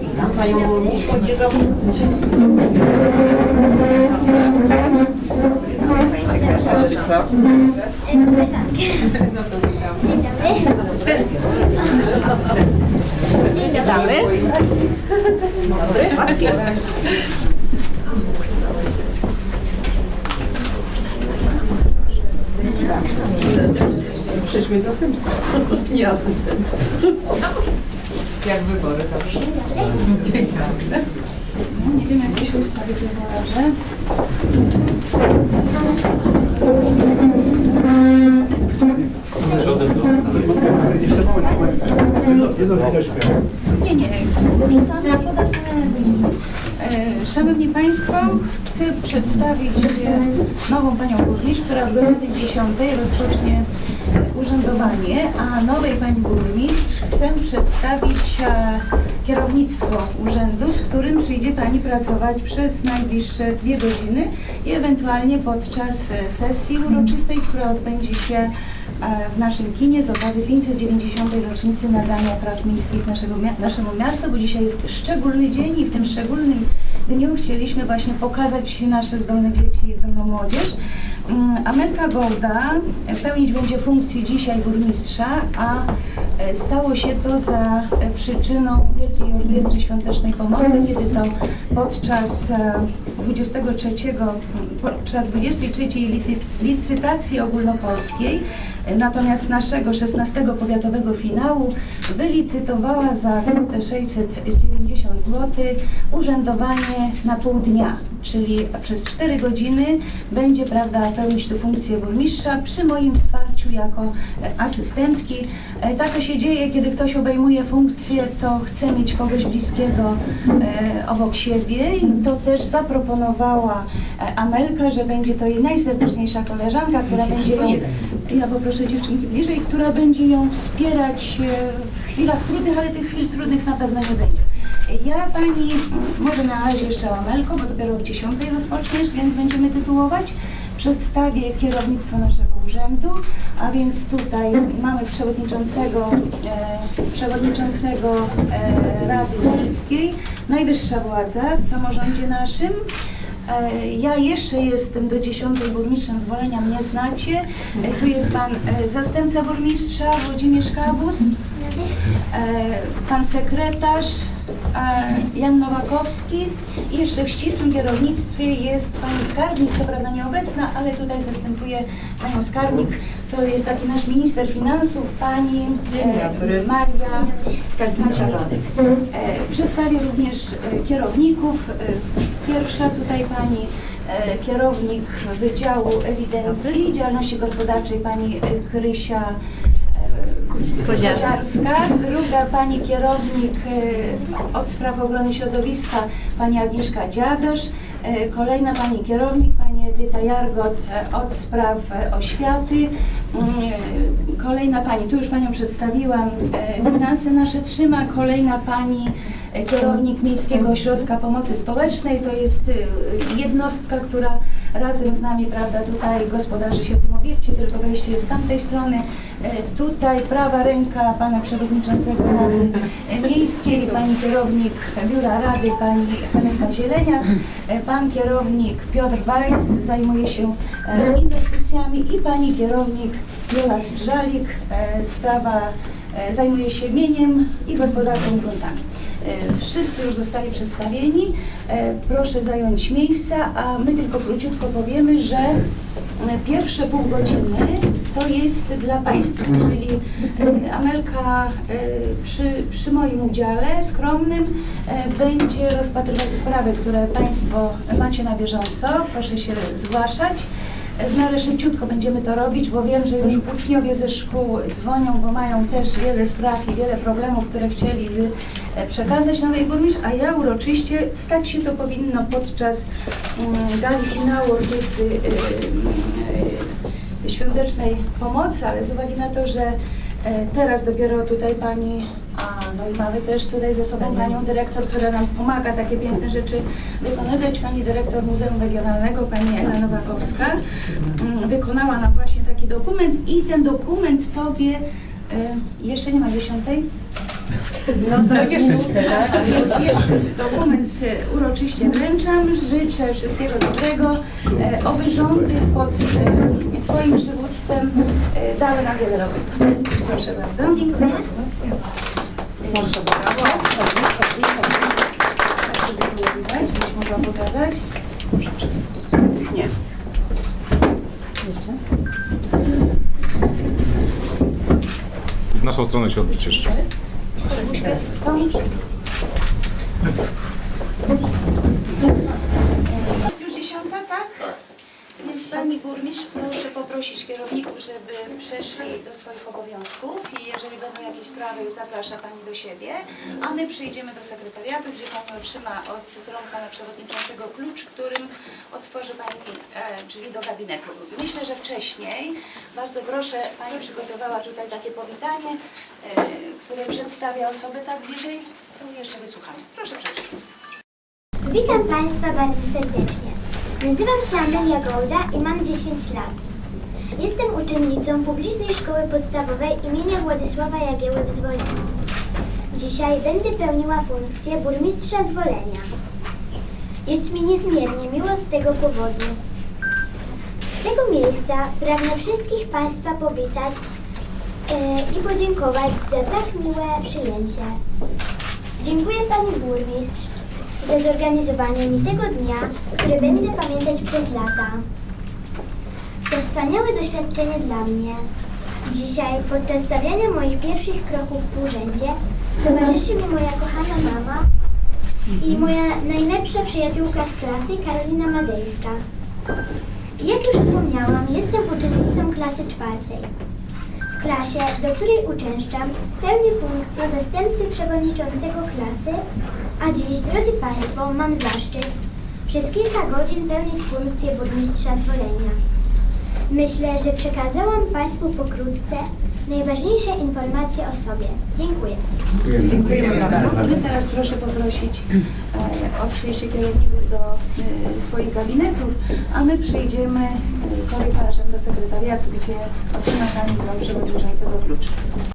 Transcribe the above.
Witam Panią Burmistrz Młodzieżową. Co? Witamy. Przyszły zastępca, nie asystent. Jak wybory, dobrze? Dzień dobry. Nie wiem, jak to się ustawić na polarze. Nie, nie. E, Szanowni Państwo, chcę przedstawić e, nową Panią Burmistrz, która o godzinie 10 rozpocznie urzędowanie, a nowej Pani Burmistrz chcę przedstawić e, kierownictwo urzędu, z którym przyjdzie Pani pracować przez najbliższe dwie godziny i ewentualnie podczas e, sesji uroczystej, która odbędzie się e, w naszym kinie z okazji 590. rocznicy nadania praw miejskich naszego, naszemu miastu, bo dzisiaj jest szczególny dzień i w tym szczególnym dniu chcieliśmy właśnie pokazać nasze zdolne dzieci i zdolną młodzież. Mm, Amelka Gołda pełnić będzie funkcję dzisiaj burmistrza, a e, stało się to za e, przyczyną Wielkiej Orkiestry Świątecznej Pomocy, kiedy to podczas e, 23, podczas 23 licy- licytacji ogólnopolskiej, natomiast naszego 16 powiatowego finału wylicytowała za kwotę 690 zł urzędowanie na pół dnia, czyli przez 4 godziny będzie prawda, pełnić tu funkcję burmistrza przy moim wsparciu jako asystentki. E, Tak się dzieje, kiedy ktoś obejmuje funkcję, to chce mieć kogoś bliskiego e, obok siebie i to też zaproponowała e, Amelka, że będzie to jej najserdeczniejsza koleżanka, która będzie ją, ja poproszę dziewczynki bliżej, która będzie ją wspierać w chwilach trudnych, ale tych chwil trudnych na pewno nie będzie. Ja pani, może na razie jeszcze Amelko, bo dopiero od 10 rozpoczniesz, więc będziemy tytułować. Przedstawię kierownictwo naszego urzędu, a więc tutaj mamy przewodniczącego, e, przewodniczącego e, Rady Miejskiej, najwyższa władza w samorządzie naszym. E, Ja jeszcze jestem do 10 burmistrzem zwolenia, mnie znacie. E, Tu jest pan e, zastępca burmistrza Włodzimierz Kabus, pan sekretarz Jan Nowakowski i jeszcze w ścisłym kierownictwie jest pani skarbnik, co prawda nieobecna, ale tutaj zastępuje panią skarbnik. To jest taki nasz minister finansów, pani e, Maria Kazimierz. E, Przedstawię również e, kierowników. Pierwsza tutaj pani kierownik Wydziału Ewidencji Działalności Gospodarczej pani Krysia Koziarska. Druga pani kierownik e, od spraw ochrony środowiska pani Agnieszka Dziadosz. E, Kolejna pani kierownik pani Edyta Jargot e, od spraw oświaty. Mm, Kolejna pani, tu już panią przedstawiłam, finanse nasze trzyma. Kolejna pani kierownik Miejskiego Ośrodka Pomocy Społecznej. To jest jednostka, która razem z nami, prawda, tutaj gospodarzy się w tym obiekcie, tylko wejście jest z tamtej strony. E, Tutaj prawa ręka pana przewodniczącego Rady Miejskiej, pani kierownik Biura Rady, pani Helenka Zieleniak, e, pan kierownik Piotr Weiss zajmuje się e, inwestycjami i pani kierownik Jola Strzalik, e, sprawa zajmuje się mieniem i gospodarką gruntami. Wszyscy już zostali przedstawieni. Proszę zająć miejsca, a my tylko króciutko powiemy, że pierwsze pół godziny to jest dla Państwa, czyli e, Amelka e, przy, przy moim udziale skromnym e, będzie rozpatrywać sprawy, które Państwo macie na bieżąco. Proszę się zgłaszać. W miarę szybciutko będziemy to robić, bo wiem, że już uczniowie ze szkół dzwonią, bo mają też wiele spraw i wiele problemów, które chcieliby przekazać nowej burmistrz, a ja uroczyście stać się to powinno podczas mm, gali finału orkiestry świątecznej pomocy, ale z uwagi na to, że e, teraz dopiero tutaj pani, a no i mamy też tutaj ze sobą panią dyrektor, która nam pomaga takie piękne rzeczy wykonywać, pani dyrektor Muzeum Regionalnego, pani Ela Nowakowska, mm, wykonała nam właśnie taki dokument i ten dokument Tobie E, Jeszcze nie ma dziesiątej? No co, jeszcze tak? A więc jeszcze dokument e, uroczyście wręczam. Życzę wszystkiego dobrego. E, Oby rządy pod e, Twoim przywództwem e, dały na wiele roboty. Proszę bardzo. Dziękuję. Proszę bardzo. Żeby było widać, żebyś mogła pokazać. Nie. W naszą stronę się odwróć jeszcze. 事。当时 Pani Burmistrz, proszę poprosić kierowników, żeby przeszli do swoich obowiązków i jeżeli będą jakieś sprawy, zaprasza Pani do siebie, a my przyjdziemy do sekretariatu, gdzie Pani otrzyma od z rąk Pana Przewodniczącego klucz, którym otworzy Pani e, drzwi do gabinetu. Myślę, że wcześniej, bardzo proszę, Pani przygotowała tutaj takie powitanie, e, które przedstawia osobę tak bliżej, to jeszcze wysłuchamy. Proszę przeczytać. Witam Państwa bardzo serdecznie. Nazywam się Amelia Gołda i mam 10 lat. Jestem uczennicą publicznej szkoły podstawowej imienia Władysława Jagieły w. Dzisiaj będę pełniła funkcję burmistrza Zwolenia. Jest mi niezmiernie miło z tego powodu. Z tego miejsca pragnę wszystkich Państwa powitać e, i podziękować za tak miłe przyjęcie. Dziękuję Pani Burmistrz za zorganizowanie mi tego dnia, który będę pamiętać przez lata. To wspaniałe doświadczenie dla mnie. Dzisiaj, podczas stawiania moich pierwszych kroków w urzędzie, towarzyszy mi moja kochana mama i moja najlepsza przyjaciółka z klasy, Karolina Madejska. Jak już wspomniałam, jestem uczennicą klasy czwartej. W klasie, do której uczęszczam, pełnię funkcję zastępcy przewodniczącego klasy, a dziś, drodzy Państwo, mam zaszczyt przez kilka godzin pełnić funkcję burmistrza Zwolenia. Myślę, że przekazałam Państwu pokrótce najważniejsze informacje o sobie. Dziękuję. Dziękujemy bardzo. Teraz proszę poprosić e, o przyjście kierowników do e, swoich gabinetów, a my przejdziemy e, korytarzem do sekretariatu, gdzie otrzyma Pani z przewodniczącego klucz.